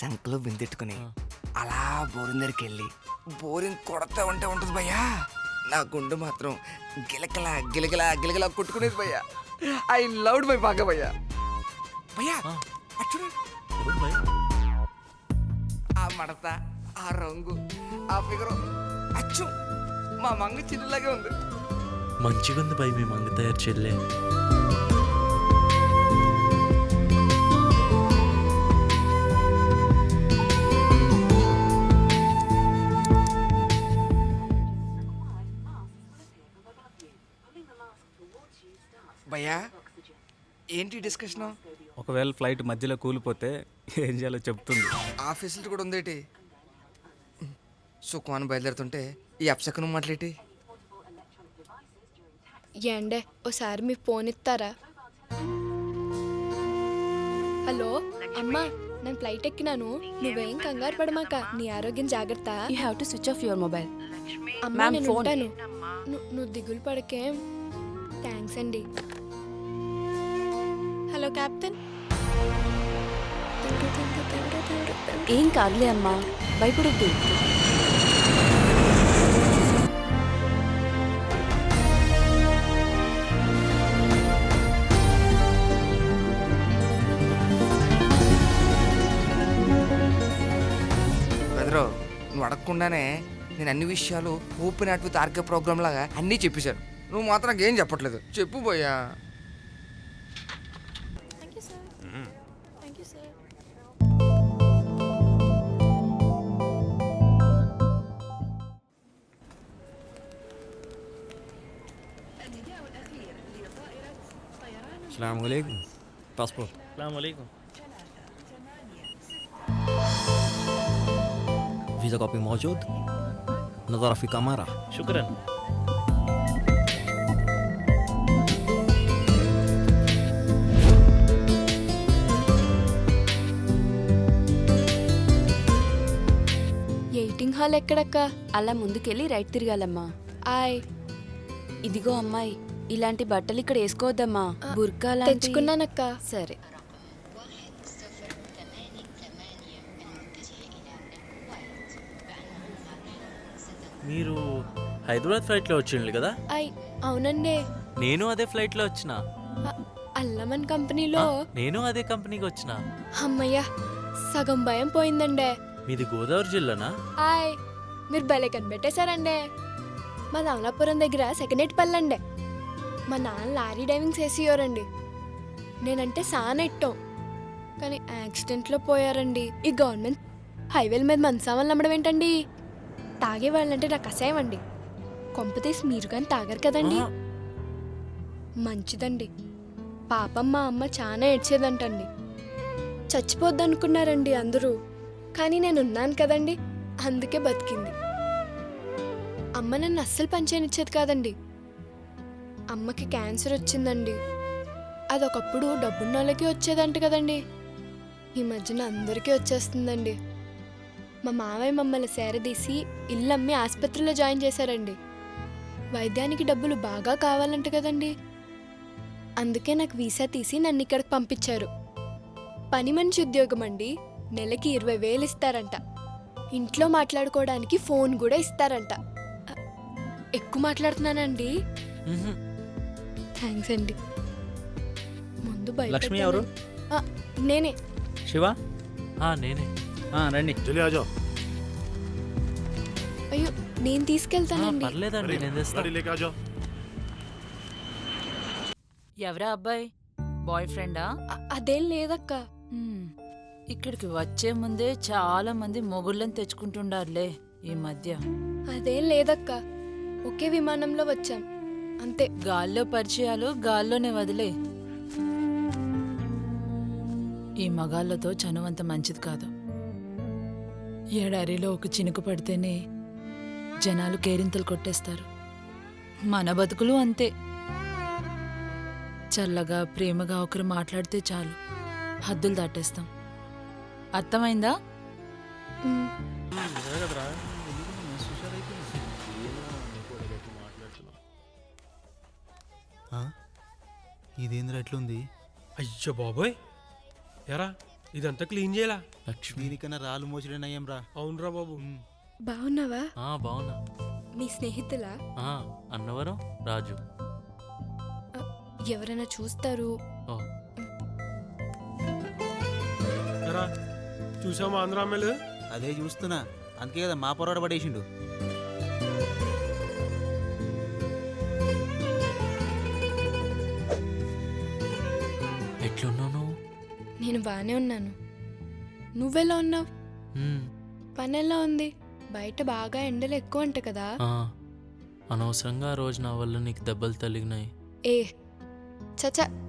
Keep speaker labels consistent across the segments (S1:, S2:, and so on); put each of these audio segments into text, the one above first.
S1: శంకలో బిందెట్టుకుని అలా బోరిన దగ్గరికి వెళ్ళి బోరింగ్ కొడతా ఉంటే ఉంటుంది భయ్యా. నా గుండె మాత్రం గిలకలా గిలగలా గిలగలా కొట్టుకునేది భయ్యా. ఐ లవ్డ్ మై బాగా భయ్యా. భయ్యా చూడు. ఆ మడత ఆ రంగు ఆ ఫిగరు. అచ్చు మా మంగ చిన్నలాగే ఉంది.
S2: మంచిగుంది భయ్ మీ మంగ తయారు చెల్లె.
S1: ఏంటి డిస్కషన్?
S3: ఒకవేళ ఫ్లైట్ మధ్యలో కూలిపోతే ఏం చేయాలో చెప్తుంది.
S1: ఆఫీసులు కూడా ఉందేటి? సుఖమాన్ బయలుదేరుతుంటే ఈ అప్సకనం మాట్లాడేటి?
S4: ఏండే ఓసారి మీ ఫోన్ ఇస్తారా? హలో అమ్మా నేను ఫ్లైట్ ఎక్కినాను. నువ్వేం కంగారు పడమాక నీ ఆరోగ్యం జాగ్రత్త.
S5: You have to switch off your mobile.
S4: అమ్మా నేను. ఉంటాను. ను- నువ్వు దిగులు పడకేం? థ్యాంక్స్ అండి. Hello captain.
S5: ఏం కాదులే అమ్మా భయపడొద్దు.
S1: నువ్వు అడగకుండానే నేను అన్ని విషయాలు open heart with RK program లాగా అన్నీ చెప్పేశాను. నువ్వు మాత్రం నాకేం చెప్పట్లేదు. చెప్పు పోయా
S4: السلام عليكم
S3: باسبورت السلام
S2: عليكم
S6: فيزا كوبي موجود نظرة في كاميرا
S2: شكرا
S4: ఎయిటింగ్ హాల్ ఎక్కడక్క
S5: అలా ముందుకెళ్ళి రైట్ తిరగాలమ్మా
S4: ఆయ్
S5: ఇదిగో అమ్మాయి ఇలాంటి బట్టలు ఇక్కడ వేసుకోవద్దమ్మా. బుర్కా లాంటి-
S4: తెచ్చుకున్నానక్క.
S5: సరే.
S2: మీరు హైదరాబాద్ ఫ్లైట్లో వచ్చిండ్రు కదా?
S4: ఆయ్ అవునండి.
S2: నేను అదే ఫ్లైట్లో వచ్చిన.
S4: అ- అల్లమన్ కంపెనీలో.
S2: నేను అదే కంపెనీకి వచ్చిన.
S4: అమ్మయ్య సగం భయం పోయిందండే.
S2: మీది గోదావరి జిల్లానా?
S4: హాయ్ మీరు భలే కనిపెట్టేశారండి. మా అమలాపురం దగ్గర సెకండ్ ఎయిట్ పల్లండి మా నాన్న లారీ డ్రైవింగ్ చేసేవారండి. నేనంటే సాన ఇట్టం. కానీ యాక్సిడెంట్లో పోయారండి. ఈ గవర్నమెంట్ హైవేల మీద మనసామాన్లు నమ్మడం ఏంటండి? తాగే వాళ్ళంటే నాకు అసహ్యం అండి. కొంపతీసి మీరు కానీ తాగరు కదండి. మంచిదండి. పాపం మా అమ్మ చాలా ఏడ్చేదంటండి. చచ్చిపోద్దనుకున్నారండి అందరూ. కానీ నేను ఉన్నాను కదండి. అందుకే బతికింది. అమ్మ నన్ను అస్సలు పనిచేయనిచ్చేది కాదండి. అమ్మకి క్యాన్సర్ వచ్చిందండి. అది ఒకప్పుడు డబ్బున్న వాళ్ళకి వచ్చేదంట కదండి. ఈ మధ్యన అందరికీ వచ్చేస్తుందండి. మా మావయ్య మమ్మల్ని సేరదీసి ఇల్లు అమ్మి ఆసుపత్రిలో జాయిన్ చేశారండి. వైద్యానికి డబ్బులు బాగా కావాలంట కదండి. అందుకే నాకు వీసా తీసి నన్ను ఇక్కడికి పంపించారు. పని మనిషి ఉద్యోగం అండి. నెలకి ఇరవై వేలు ఇస్తారంట. ఇంట్లో మాట్లాడుకోవడానికి ఫోన్ కూడా ఇస్తారంట. ఎక్కువ మాట్లాడుతున్నానండి. థ్యాంక్స్ అండి. ముందు
S3: లక్ష్మి ఎవరు?
S4: ఆ, నేనే.
S3: శివ?
S2: ఆ, నేనే.
S3: ఆ, రండి.
S4: అయ్యో నేను
S2: ఆ,
S4: తీసుకెళ్తానండి
S2: పర్లేదండి నేను
S7: ఎవరా అబ్బాయి? బాయ్ ఫ్రెండా?
S4: అ- అదేం లేదక్క.
S7: ఇక్కడికి వచ్చే ముందే చాలా మంది మొగుళ్ళని తెచ్చుకుంటుండారులే ఈ మధ్య.
S4: అదేం లేదక్క. ఒకే విమానంలో వచ్చాం. అంతే
S7: గాల్లో పరిచయాలు గాల్లోనే వదిలే. ఈ మగాళ్ళతో చనువంత మంచిది కాదు. ఏడారిలో ఒక చినుకు పడితేనే జనాలు కేరింతలు కొట్టేస్తారు. మన బతుకులు అంతే. చల్లగా ప్రేమగా ఒకరు మాట్లాడితే చాలు. హద్దులు దాటేస్తాం. అర్థమైందా?
S8: ఇదేంద్ర ఎట్లుంది?
S9: అయ్యో బాబోయ్! ఎరా
S8: ఇదంతా క్లీన్ చేయాలా?
S2: లక్ష్మి.
S6: దీనికన్నా రాళ్ళు మోచడనయ్యం రా.
S8: అవునరా బాబు.
S4: బాగున్నావా
S2: ఆ, బావునా
S4: మీ స్నేహితులా?
S2: ఆ, అన్నవరం రాజు.
S4: ఎవరైనా చూస్తారు?
S2: ఓ.
S8: ఎరా చూసామా ఆంధ్ర అమ్మాయిలు?
S6: అదే చూస్తున్నా. అందుకే కదా మా పొరపాటు పడేసిండు.
S4: నేను బాగానే ఉన్నాను. నువ్వెలా ఉన్నావు. పని ఎలా ఉంది? బయట బాగా ఎండలు ఎక్కువ అంట కదా.
S2: ఆ, అనవసరంగా ఆ రోజు నా వల్ల నీకు దెబ్బలు తగిలినాయి.
S4: ఏ చచా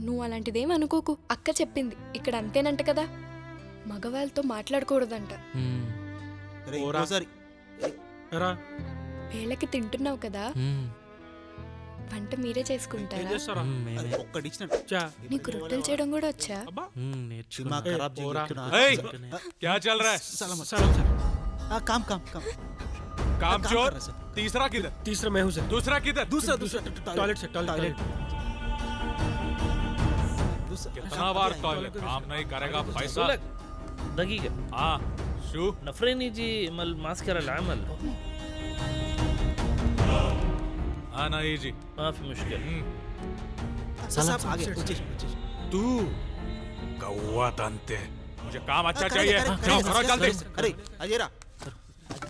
S4: నువ్వు అలాంటిదేం అనుకోకు. అక్క చెప్పింది. ఇక్కడ అంతేనంట కదా. మగవాళ్ళతో మాట్లాడకూడదంట. వేళకి తింటున్నావు కదా. వంట మీరే చేసుకుంటారా?
S8: చేస్తారా?
S2: మేమే ఒక్కటి
S6: ఇచ్చిన
S8: చా
S4: నీకు రొట్టెలు చేయడం కూడా వచ్చా?
S8: అబ్బా.
S6: हम्म,
S2: నేర్చుకున్నా.
S6: दिमाग
S8: खराब
S6: जी
S9: बोरा।
S2: ఏయ్,
S9: क्या चल रहा है
S8: सलाम
S6: सर हाँ, काम काम
S9: काम
S6: काम
S9: चोर तीसरा किधर
S8: तीसरा मैं हूँ सर
S9: दूसरा किधर
S6: दूसरा
S8: दूसरा टॉयलेट से टॉयलेट
S6: टॉयलेट
S8: टॉयलेट
S9: काम नहीं करेगा पैसा
S2: ದಗೀಗ
S9: हाँ शू
S2: नफರೇನಿಜಿ ಮಲ್ ಮಾಸ್ಕರಲ್ಲ ಆಮಲ್ हाँ
S9: ना ये
S2: जी काफी मुश्किल
S6: साहब आगे पीछे पीछे
S9: तू कौवा तनते मुझे काम अच्छा चाहिए जाओ करो जल्दी
S6: अरे अजयरा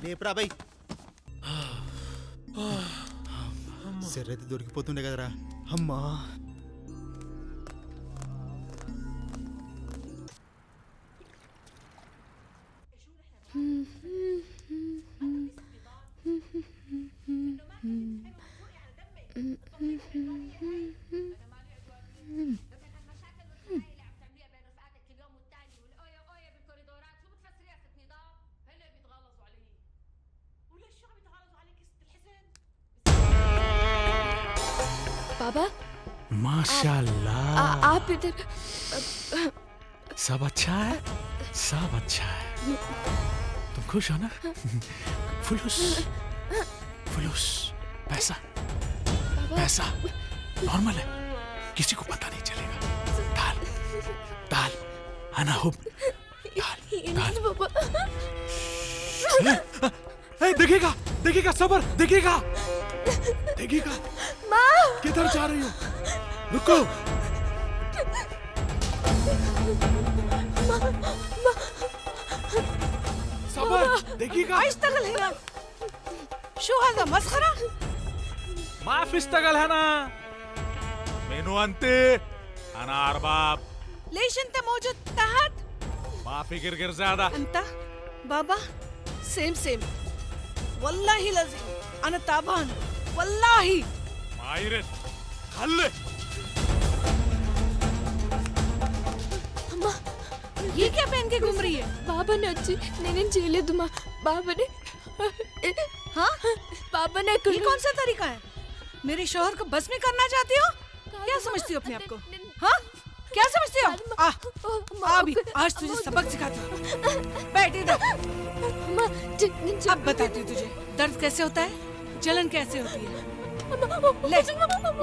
S6: లేపురా బాయ్ సెర్రెత్తి దొరికిపోతుండే కదరా అమ్మా
S4: बाबा?
S9: माशाल्लाह।
S4: आ, आप इधर
S9: सब अच्छा है? सब अच्छा है। तुम खुश हो ना? फुलूस। फुलूस। पैसा। पैसा। नॉर्मल है। किसी को पता नहीं चलेगा। दाल। दाल। अना हुब दाल। ए, देखेगा देखेगा सबर। देखेगा देखेगा किधर जा रही हो रुको सबर देखेगा
S10: اشتغل هنا شو هذا مسخرة؟
S9: ما في اشتغل هنا منو انت انا ارباب
S10: ليش انت موجود تحت؟
S9: ما في قرقر زياده
S10: انت بابا سيم سيم والله لازم انا تعبان والله ये क्या पहन के घूम रही है हाँ कौन सा तरीका है मेरे शोहर को बस में करना चाहती हो क्या समझती हो अपने आप को हाँ क्या समझती हो आ, आ भी आज तुझे सबक सिखाती हूँ बैठ इधर अब बताती हूँ तुझे दर्द कैसे होता है जलन कैसे होती है ले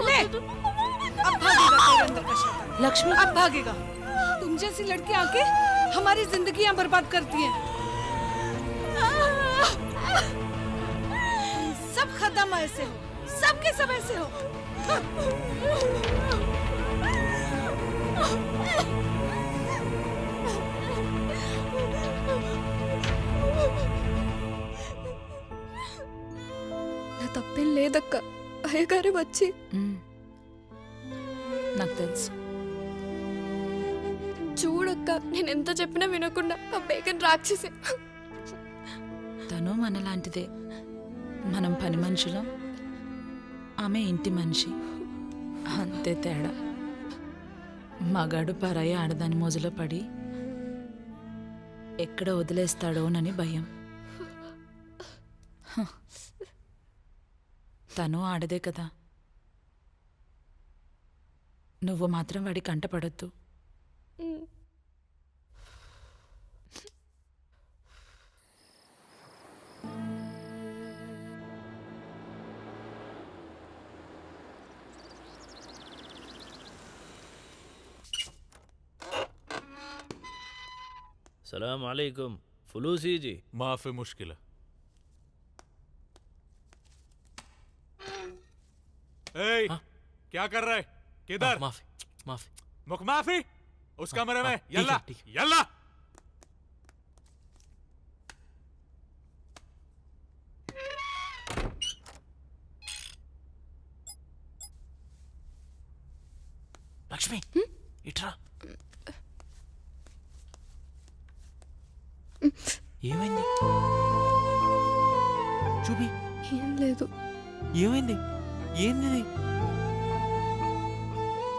S10: ले अब भागेगा तेरे अंदर का शैतान लक्ष्मी अब भागेगा तुम जैसी लड़की आके हमारी जिंदगियां बर्बाद करती हैं सब खत्म ऐसे हो सब के सब ऐसे हो
S4: నా తప్పేం లేదక్క అయ్యగారు వచ్చి
S10: నాకు తెలుసు.
S4: చూడక్క నేను ఎంత చెప్పినా వినకుండా ఆ బేగన్ రాక్షసి.
S10: తను మనలాంటిదే. మనం పని మనుషులం. ఆమె ఇంటి మనిషి. అంతే తేడా. మగాడు పరాయి ఆడదాని మోజులో పడి ఎక్కడ వదిలేస్తాడోనని భయం. తను ఆడదే కదా నువ్వు మాత్రం వాడి కంట పడొద్దు सलाम अलैकुम फलूसी जी
S9: माफी मुश्किल
S2: है
S9: क्या कर रहा है किधर
S2: మాఫీ మాఫీ
S9: मुख माफी उस कमरे में
S2: हाँ, ठीक है,
S9: यल्ला
S2: ठीक है।
S9: यल्ला
S2: లక్ష్మి ఇట్రా ఏమైంది చూపి
S4: ఏం లేదు
S2: ఏమైంది ఏంది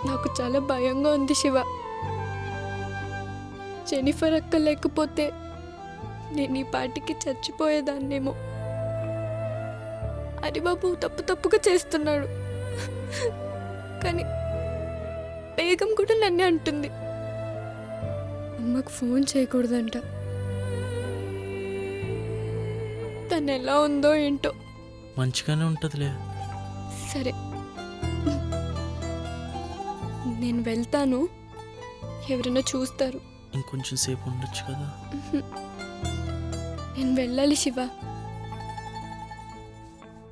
S4: నాకు చాలా భయంగా ఉంది శివ. జెనిఫర్ అక్క లేకపోతే నేను ఈ పాటికి చచ్చిపోయేదాన్నేమో. హరిబాబు తప్పు తప్పుగా చేస్తున్నాడు. కానీ బేగం కూడా నన్నే అంటుంది. అమ్మకు ఫోన్ చేయకూడదంట. తను ఎలా ఉందో ఏంటో.
S2: మంచిగానే ఉంటుందిలే.
S4: సరే. నేను వెళ్తాను. ఎవరైనా చూస్తారు.
S2: ఇంకొంచెం సేపు ఉండొచ్చు కదా?
S4: నేను వెళ్ళాలి శివ.